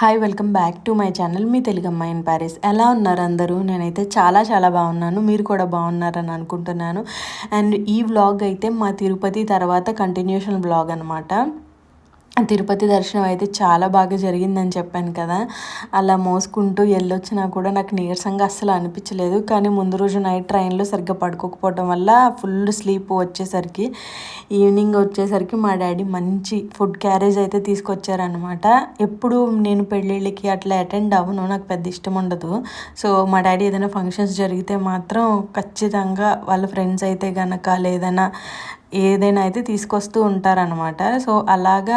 Hi welcome back to my channel మీ తెలుగు అమ్మాయి in Paris ఎలా ఉన్నారు అందరూ? నేనైతే చాలా చాలా బాగున్నాను. మీరు కూడా బాగున్నారని అనుకుంటున్నాను. అండ్ ఈ వ్లాగ్ అయితే మా తిరుపతి తర్వాత కంటిన్యూషన్ వ్లాగ్ అనమాట తిరుపతి దర్శనం అయితే చాలా బాగా జరిగిందని చెప్పాను కదా. అలా మోసుకుంటూ వెళ్ళొచ్చినా కూడా నాకు నీరసంగా అస్సలు అనిపించలేదు. కానీ ముందు రోజు నైట్ ట్రైన్లో సరిగ్గా పడుకోకపోవడం వల్ల ఫుల్ స్లీప్ వచ్చేసరికి ఈవినింగ్ వచ్చేసరికి మా డాడీ మంచి ఫుడ్ క్యారేజ్ అయితే తీసుకొచ్చారనమాట ఎప్పుడు నేను పెళ్ళిళ్ళకి అట్లా అటెండ్ అవ్వను నాకు పెద్ద ఇష్టం ఉండదు. సో మా డాడీ ఏదైనా ఫంక్షన్స్ జరిగితే మాత్రం ఖచ్చితంగా వాళ్ళ ఫ్రెండ్స్ అయితే కనుక లేదైనా ఏదైనా అయితే తీసుకొస్తూ ఉంటారనమాట సో అలాగా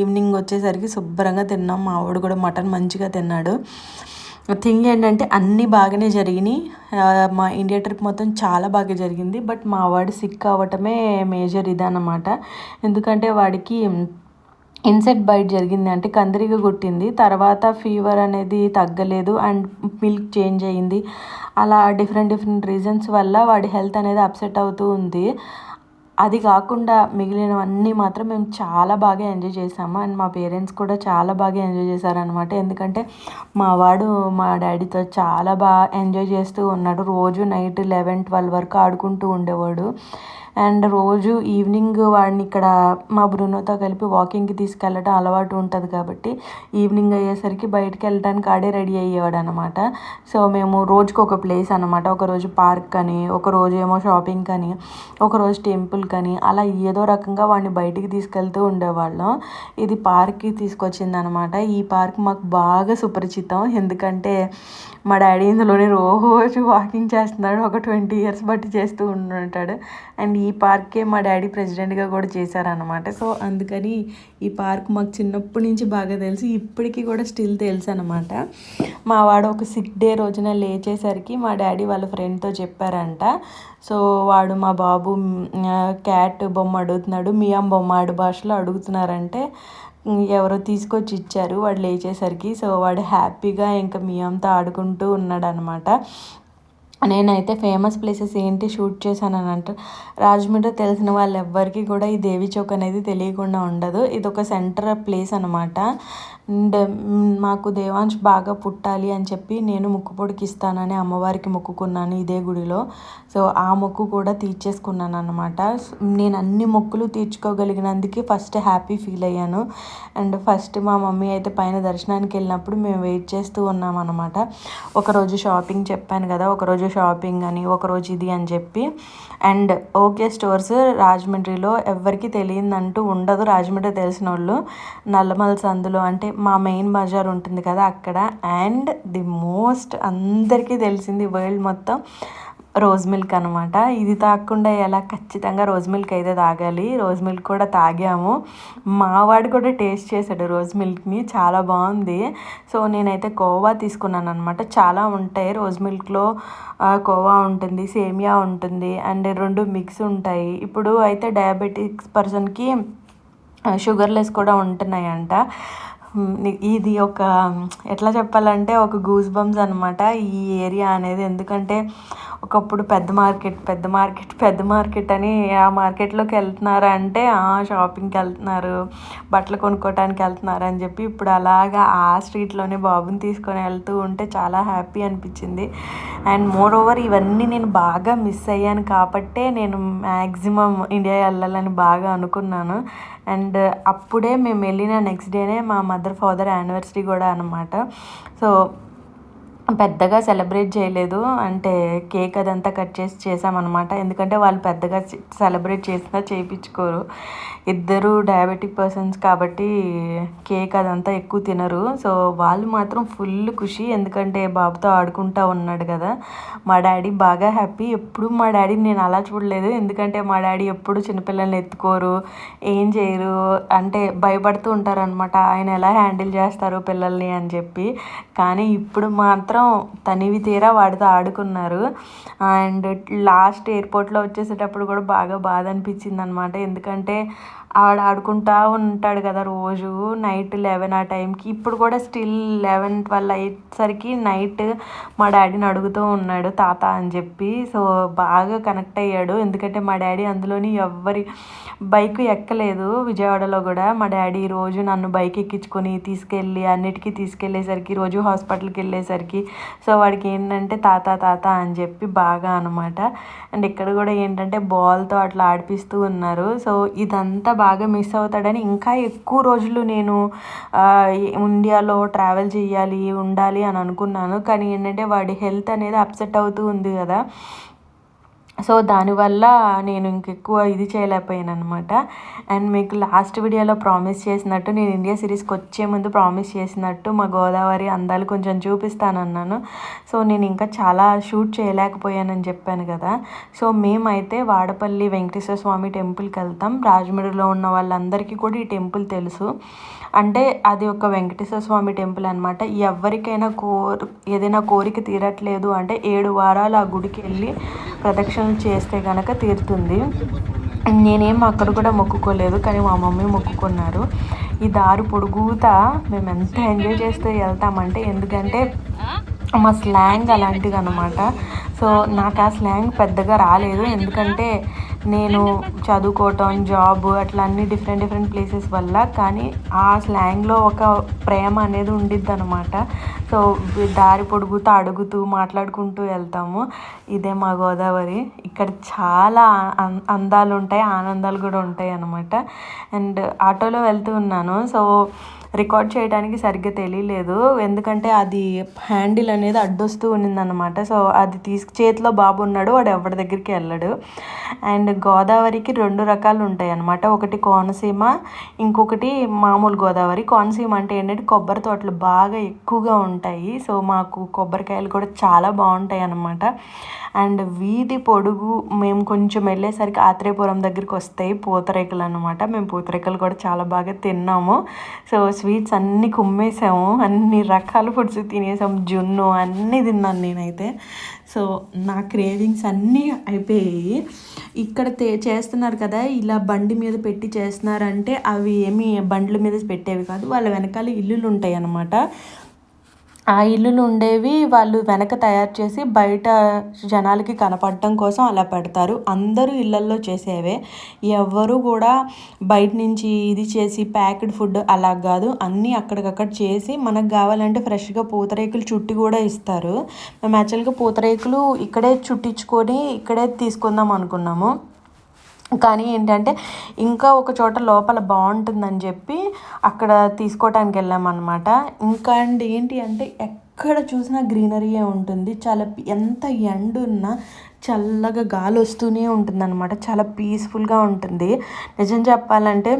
ఈవినింగ్ వచ్చేసరికి శుభ్రంగా తిన్నాం. మా ఆవిడ కూడా మటన్ మంచిగా తిన్నాడు. థింగ్ ఏంటంటే అన్నీ బాగానే జరిగినాయి. మా ఇండియా ట్రిప్ మొత్తం చాలా బాగా జరిగింది. బట్ మా వాడు సిక్ అవ్వటమే మేజర్ ఇదన్నమాట. ఎందుకంటే వాడికి ఇన్సెట్ బైట్ జరిగింది. అంటే కందిరిగా కొట్టింది. తర్వాత ఫీవర్ అనేది తగ్గలేదు. అండ్ మిల్క్ చేంజ్ అయ్యింది అలా డిఫరెంట్ డిఫరెంట్ రీజన్స్ వల్ల వాడి హెల్త్ అనేది అప్సెట్ అవుతూ ఉంది. అది కాకుండా మిగిలినవన్నీ మాత్రం మేము చాలా బాగా ఎంజాయ్ చేసాము అండ్ మా పేరెంట్స్ కూడా చాలా బాగా ఎంజాయ్ చేశారనమాట ఎందుకంటే మా వాడు మా డాడీతో చాలా బాగా ఎంజాయ్ చేస్తూ ఉన్నాడు. రోజు నైట్ లెవెన్ ట్వెల్వ్ వరకు ఆడుకుంటూ ఉండేవాడు. అండ్ రోజు ఈవినింగ్ వాడిని ఇక్కడ మా బ్రూనోతో కలిపి వాకింగ్కి తీసుకెళ్ళడం అలవాటు ఉంటుంది కాబట్టి ఈవినింగ్ అయ్యేసరికి బయటకు వెళ్ళడానికి ఆడే రెడీ అయ్యేవాడు అనమాట సో మేము రోజుకి ఒక ప్లేస్ అనమాట ఒకరోజు పార్క్ అని ఒకరోజు ఏమో షాపింగ్ అని ఒకరోజు టెంపుల్ కానీ అలా ఏదో రకంగా వాడిని బయటికి తీసుకెళ్తూ ఉండేవాళ్ళం. ఇది పార్క్కి తీసుకొచ్చిందనమాట. ఈ పార్క్ మాకు బాగా సుపరిచితం. ఎందుకంటే మా డాడీ ఇందులోనే రోజు వాకింగ్ చేస్తున్నాడు ఒక ట్వంటీ ఇయర్స్ బట్టి చేస్తూ ఉంటాడు. అండ్ ఈ పార్కే మా డాడీ ప్రెసిడెంట్గా కూడా చేశారనమాట సో అందుకని ఈ పార్క్ మాకు చిన్నప్పటి నుంచి బాగా తెలుసు ఇప్పటికీ కూడా స్టిల్ తెలుసు అనమాట మా వాడు ఒక సిక్ డే రోజున లేచేసరికి మా డాడీ వాళ్ళ ఫ్రెండ్తో చెప్పారంట. సో వాడు మా బాబు క్యాట్ బొమ్మ అడుగుతున్నాడు మియాం బొమ్మ ఆడు భాషలో అడుగుతున్నారంటే ఎవరో తీసుకొచ్చి ఇచ్చారు. వాడు లేచేసరికి సో వాడు హ్యాపీగా ఇంకా మియాంతో ఆడుకుంటూ ఉన్నాడనమాట. నేనైతే ఫేమస్ ప్లేసెస్ ఏంటి షూట్ చేశాను అని అంటే రాజమండ్రి తెలిసిన వాళ్ళు ఎవ్వరికి కూడా ఈ దేవి చౌక్ అనేది తెలియకుండా ఉండదు. ఇది ఒక సెంటర్ ప్లేస్ అనమాట అండ్ మాకు దేవాంశ్ బాగా పుట్టాలి అని చెప్పి నేను ముక్కు పొడికిస్తానని అమ్మవారికి మొక్కుకున్నాను ఇదే గుడిలో. సో ఆ మొక్కు కూడా తీర్చేసుకున్నాను అనమాట నేను అన్ని మొక్కులు తీర్చుకోగలిగినందుకే ఫస్ట్ హ్యాపీ ఫీల్ అయ్యాను. అండ్ ఫస్ట్ మా మమ్మీ అయితే పైన దర్శనానికి వెళ్ళినప్పుడు మేము వెయిట్ చేస్తూ ఉన్నాం అనమాట ఒకరోజు షాపింగ్ చెప్పాను కదా ఒకరోజు షాపింగ్ అని ఒకరోజు ఇది అని చెప్పి. అండ్ ఓకే స్టోర్స్ రాజమండ్రిలో ఎవరికి తెలియదంటూ ఉండదు. రాజమండ్రి తెలిసిన వాళ్ళు నల్లమల సందులో అంటే మా మెయిన్ బజార్ ఉంటుంది కదా అక్కడ. అండ్ ది మోస్ట్ అందరికీ తెలిసింది వరల్డ్ మొత్తం. రోజ్ మిల్క్ అనమాట ఇది తాగకుండా ఎలా ఖచ్చితంగా రోజ్ మిల్క్ అయితే తాగాలి. రోజ్ మిల్క్ కూడా తాగాము. మావాడు కూడా టేస్ట్ చేశాడు రోజ్ మిల్క్ని. చాలా బాగుంది. సో నేనైతే కోవా తీసుకున్నాను అనమాట చాలా ఉంటాయి రోజ్ మిల్క్లో. కోవా ఉంటుంది సేమియా ఉంటుంది అండ్ రెండు మిక్స్ ఉంటాయి. ఇప్పుడు అయితే డయాబెటిక్స్ పర్సన్కి షుగర్లెస్ కూడా ఉంటున్నాయంట. ఇది ఒక ఎట్లా చెప్పాలంటే ఒక గూస్ బంప్స్ అనమాట ఈ ఏరియా అనేది ఎందుకంటే ఒకప్పుడు పెద్ద మార్కెట్ పెద్ద మార్కెట్ పెద్ద మార్కెట్ అని ఆ మార్కెట్లోకి వెళ్తున్నారు అంటే షాపింగ్కి వెళ్తున్నారు బట్టలు కొనుక్కోవటానికి వెళ్తున్నారు అని చెప్పి ఇప్పుడు అలాగా ఆ స్ట్రీట్లోనే బాబుని తీసుకొని వెళ్తూ ఉంటే చాలా హ్యాపీ అనిపించింది. అండ్ మోర్ ఓవర్ ఇవన్నీ నేను బాగా మిస్ అయ్యాను కాబట్టే నేను మ్యాక్సిమం ఇండియా వెళ్ళాలని బాగా అనుకున్నాను. అండ్ అప్పుడే మేము వెళ్ళిన నెక్స్ట్ డేనే మా మదర్ ఫాదర్ యానివర్సరీ కూడా అనమాట సో పెద్దగా సెలబ్రేట్ చేయలేదు. అంటే కేక్ అదంతా కట్ చేసి చేసామన్నమాట ఎందుకంటే వాళ్ళు పెద్దగా సెలబ్రేట్ చేసినా చేయించుకోరు. ఇద్దరు డయాబెటిక్ పర్సన్స్ కాబట్టి కేక్ అదంతా ఎక్కువ తినరు. సో వాళ్ళు మాత్రం ఫుల్ ఖుషి. ఎందుకంటే బాబుతో ఆడుకుంటూ ఉన్నాడు కదా. మా డాడీ బాగా హ్యాపీ. ఎప్పుడు మా డాడీని నేను అలా చూడలేదు. ఎందుకంటే మా డాడీ ఎప్పుడు చిన్నపిల్లల్ని ఎత్తుకోరు ఏం చేయరు. అంటే భయపడుతూ ఉంటారు అనమాట ఆయన ఎలా హ్యాండిల్ చేస్తారు పిల్లల్ని అని చెప్పి. కానీ ఇప్పుడు మాత్రం తనివి తీరా వాడితో ఆడుకున్నారు. అండ్ లాస్ట్ ఎయిర్పోర్ట్లో వచ్చేసేటప్పుడు కూడా బాగా బాధ అనిపించింది అనమాట ఎందుకంటే ఆడ ఆడుకుంటా ఉంటాడు కదా రోజు నైట్ లెవెన్ ఆ టైంకి. ఇప్పుడు కూడా స్టిల్ లెవెన్ ట్వెల్వ్ అయ్యేసరికి నైట్ మా డాడీని అడుగుతూ ఉన్నాడు తాత అని చెప్పి. సో బాగా కనెక్ట్ అయ్యాడు. ఎందుకంటే మా డాడీ అందులోని ఎవ్వరి బైక్ ఎక్కలేదు విజయవాడలో కూడా. మా డాడీ రోజు నన్ను బైక్ ఎక్కించుకొని తీసుకెళ్ళి అన్నిటికీ తీసుకెళ్ళేసరికి రోజు హాస్పిటల్కి వెళ్ళేసరికి సో వాడికి ఏంటంటే తాత తాత అని చెప్పి బాగా అనమాట అండ్ ఇక్కడ కూడా ఏంటంటే బాల్తో అట్లా ఆడిపిస్తూ ఉన్నారు. సో ఇదంతా బాగా మిస్ అవుతాడని ఇంకా ఎక్కువ రోజులు నేను ఇండియాలో ట్రావెల్ చేయాలి ఉండాలి అని అనుకున్నాను. కానీ ఏంటంటే వాడి హెల్త్ అనేది అప్సెట్ అవుతూ ఉంది కదా. సో దానివల్ల నేను ఇంకెక్కువ ఇది చేయలేకపోయాను అనమాట అండ్ మీకు లాస్ట్ వీడియోలో ప్రామిస్ చేసినట్టు నేను ఇండియా సిరీస్కి వచ్చే ముందు ప్రామిస్ చేసినట్టు మా గోదావరి అందాలు కొంచెం చూపిస్తానన్నాను. సో నేను ఇంకా చాలా షూట్ చేయలేకపోయానని చెప్పాను కదా. సో మేమైతే వాడపల్లి వెంకటేశ్వర స్వామి టెంపుల్కి వెళ్తాం. రాజమండ్రిలో ఉన్న వాళ్ళందరికీ కూడా ఈ టెంపుల్ తెలుసు. అంటే అది ఒక వెంకటేశ్వర స్వామి టెంపుల్ అనమాట ఎవరికైనా కోరి ఏదైనా కోరిక తీరట్లేదు అంటే ఏడు వారాలు ఆ గుడికి వెళ్ళి ప్రదక్షిణ చేస్తే కనుక తీరుతుంది. నేనేం అక్కడ కూడా మొక్కుకోలేదు కానీ మా మమ్మీ మొక్కుకున్నారు. ఈ దారి పొడుగుతా మేము ఎంత ఎంజాయ్ చేస్తూ వెళ్తామంటే ఎందుకంటే మా స్లాంగ్ అలాంటిది అనమాట సో నాకు ఆ స్లాంగ్ పెద్దగా రాలేదు. ఎందుకంటే నేను చదువుకోవటం జాబ్ అట్లా అన్ని డిఫరెంట్ డిఫరెంట్ ప్లేసెస్ వల్ల కానీ ఆ స్లాంగ్లో ఒక ప్రేమ అనేది ఉండిద్ది అనమాట సో దారి పొడుగుతూ అడుగుతూ మాట్లాడుకుంటూ వెళ్తాము. ఇదే మా గోదావరి. ఇక్కడ చాలా అందాలు ఉంటాయి ఆనందాలు కూడా ఉంటాయి అనమాట అండ్ ఆటోలో వెళ్తూ ఉన్నాను. సో రికార్డ్ చేయడానికి సరిగ్గా తెలియలేదు. ఎందుకంటే అది హ్యాండిల్ అనేది అడ్డొస్తూ ఉన్నిందనమాట సో అది తీసుకు చేతిలో బాబు ఉన్నాడు. వాడు ఎవరి దగ్గరికి వెళ్ళాడు. అండ్ గోదావరికి రెండు రకాలు ఉంటాయి అన్నమాట ఒకటి కోనసీమ ఇంకొకటి మామూలు గోదావరి. కోనసీమ అంటే ఏంటంటే కొబ్బరి తోటలు బాగా ఎక్కువగా ఉంటాయి. సో మాకు కొబ్బరికాయలు కూడా చాలా బాగుంటాయి అన్నమాట అండ్ వీధి పొడుగు మేము కొంచెం వెళ్ళేసరికి ఆత్రేయపురం దగ్గరికి వస్తాయి పూతరేకులు అనమాట మేము పూతరేకులు కూడా చాలా బాగా తిన్నాము. సో స్వీట్స్ అన్నీ కుమ్మేసాము. అన్ని రకాల ఫుడ్స్ తినేసాము. జున్ను అన్నీ తిన్నాను నేనైతే. సో నా క్రేవింగ్స్ అన్నీ అయిపోయాయి. ఇక్కడ తే చేస్తున్నారు కదా ఇలా బండి మీద పెట్టి చేస్తున్నారంటే అవి ఏమి బండ్ల మీద పెట్టేవి కాదు. వాళ్ళ వెనకాల ఇల్లులు ఉంటాయి అన్నమాట ఆ ఇల్లులు ఉండేవి వాళ్ళు వెనక తయారు చేసి బయట జనాలకి కనపడటం కోసం అలా పెడతారు. అందరూ ఇళ్ళల్లో చేసేవే. ఎవ్వరు కూడా బయట నుంచి ఇది చేసి ప్యాకెడ్ ఫుడ్ అలా కాదు. అన్నీ అక్కడికక్కడ చేసి మనకు కావాలంటే ఫ్రెష్గా పూతరేకులు చుట్టి కూడా ఇస్తారు. మేము యాక్చువల్గా పూతరేకులు ఇక్కడే చుట్టించుకొని ఇక్కడే తీసుకుందాం అనుకున్నాము. కానీ ఏంటంటే ఇంకా ఒక చోట లోపల బాగుంటుందని చెప్పి అక్కడ తీసుకోవటానికి వెళ్ళామన్నమాట. ఇంకా అండి ఏంటి అంటే ఎక్కడ చూసినా గ్రీనరీయే ఉంటుంది. చాలా ఎంత ఎండ ఉన్నా చల్లగా గాలి వస్తూనే ఉంటుంది అనమాట చాలా పీస్ఫుల్గా ఉంటుంది. నిజం చెప్పాలంటే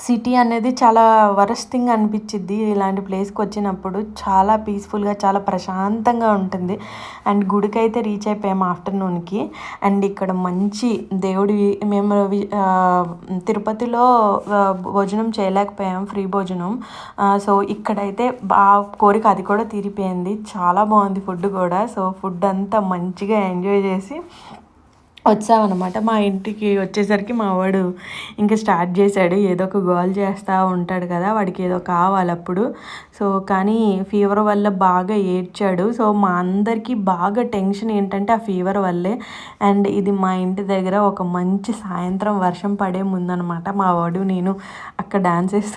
సిటీ అనేది చాలా వరస్ట్ థింగ్ అనిపించిద్ది ఇలాంటి ప్లేస్కి వచ్చినప్పుడు. చాలా పీస్ఫుల్గా చాలా ప్రశాంతంగా ఉంటుంది. అండ్ గుడికి అయితే రీచ్ అయిపోయాము ఆఫ్టర్నూన్కి. అండ్ ఇక్కడ మంచి దేవుడి మేము తిరుపతిలో భోజనం చేయలేకపోయాం ఫ్రీ భోజనం. సో ఇక్కడైతే బా కోరిక అది కూడా తీరిపోయింది. చాలా బాగుంది ఫుడ్ కూడా. సో ఫుడ్ అంతా మంచిగా ఎంజాయ్ చేసి వచ్చామన్నమాట. మా ఇంటికి వచ్చేసరికి మా వాడు ఇంకా స్టార్ట్ చేశాడు. ఏదో ఒక గోల్ చేస్తూ ఉంటాడు కదా వాడికి ఏదో కావాలి అప్పుడు సో కానీ ఫీవర్ వల్ల బాగా ఏడ్చాడు. సో మా అందరికీ బాగా టెన్షన్ ఏంటంటే ఆ ఫీవర్ వల్లే. అండ్ ఇది మా ఇంటి దగ్గర ఒక మంచి సాయంత్రం వర్షం పడే ముందనమాట మా వాడు నేను అక్కడ డాన్స్ వేస్తూ